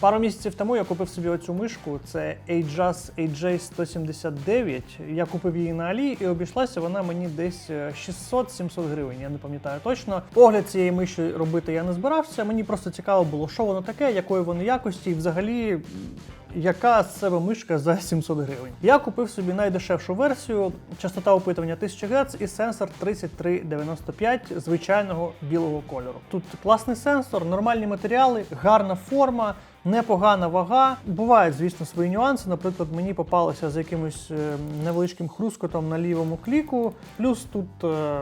Пару місяців тому я купив собі оцю мишку. Це Ajas AJ179. Я купив її на Алі і обійшлася вона мені десь е, 600-700 гривень. Я не пам'ятаю точно. Погляд цієї миші робити я не збирався. Мені просто цікаво було, що воно таке, якої воно якості, і взагалі. Яка з себе мишка за 700 гривень? Я купив собі найдешевшу версію, частота опитування 1000 Гц і сенсор 3395 звичайного білого кольору. Тут класний сенсор, нормальні матеріали, гарна форма, непогана вага. Бувають, звісно, свої нюанси. Наприклад, мені попалося з якимось е, невеличким хрускотом на лівому кліку. Плюс тут, е,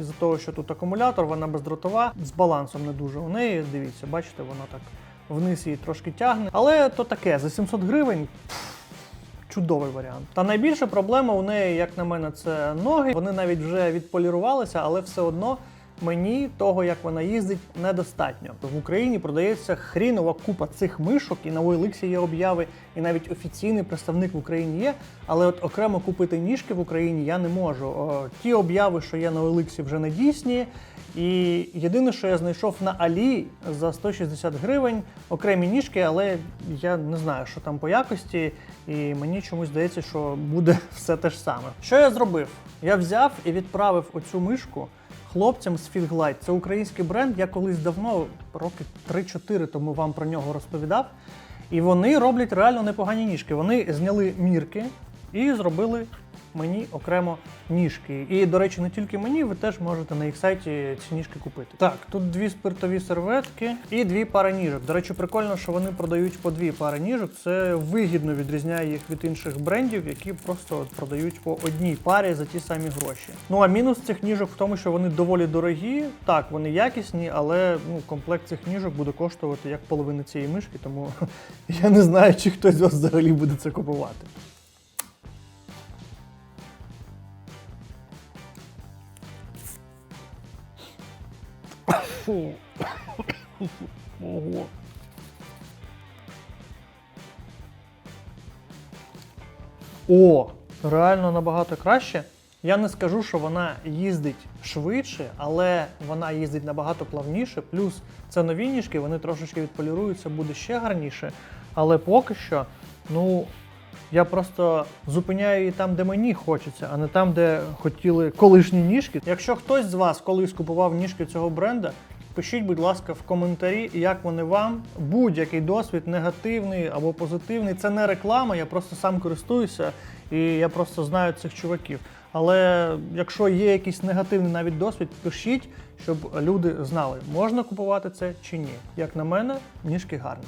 з-за того, що тут акумулятор, вона бездротова, з балансом не дуже у неї. Дивіться, бачите, воно так вниз її трошки тягне. Але то таке, за 700 гривень. Чудовий варіант. Та найбільша проблема у неї, як на мене, це ноги. Вони навіть вже відполірувалися, але все одно мені того, як вона їздить, недостатньо. В Україні продається хрінова купа цих мишок, і на OLX є обяви, і навіть офіційний представник в Україні є. Але от окремо купити ніжки в Україні я не можу. Ті обяви, що є на OLX, вже не дійсні. І єдине, що я знайшов на Алі за 160 гривень, окремі ніжки, але я не знаю, що там по якості, і мені чомусь здається, що буде все те ж саме. Що я зробив? Я взяв і відправив оцю мишку хлопцям з Fitglide. Це український бренд. Я колись давно, роки 3-4 тому вам про нього розповідав. І вони роблять реально непогані ніжки. Вони зняли мірки і зробили мені окремо ніжки. І, до речі, не тільки мені, ви теж можете на їх сайті ці ніжки купити. Так, тут дві спиртові серветки і дві пари ніжок. До речі, прикольно, що вони продають по дві пари ніжок. Це вигідно відрізняє їх від інших брендів, які просто от продають по одній парі за ті самі гроші. Ну а мінус цих ніжок в тому, що вони доволі дорогі. Так, вони якісні, але ну, комплект цих ніжок буде коштувати як половина цієї мишки, тому я не знаю, чи хтось з вас взагалі буде це купувати. Фу. Ого. О, реально набагато краще. Я не скажу, що вона їздить швидше, але вона їздить набагато плавніше. Плюс це нові ніжки, вони трошечки відполіруються, буде ще гарніше. Але поки що, ну, я просто зупиняю її там, де мені хочеться, а не там, де хотіли колишні ніжки. Якщо хтось з вас колись купував ніжки цього бренда, пишіть, будь ласка, в коментарі, як вони вам. Будь-який досвід, негативний або позитивний. Це не реклама, я просто сам користуюся і я просто знаю цих чуваків. Але якщо є якийсь негативний навіть досвід, пишіть, щоб люди знали, можна купувати це чи ні. Як на мене, ніжки гарні.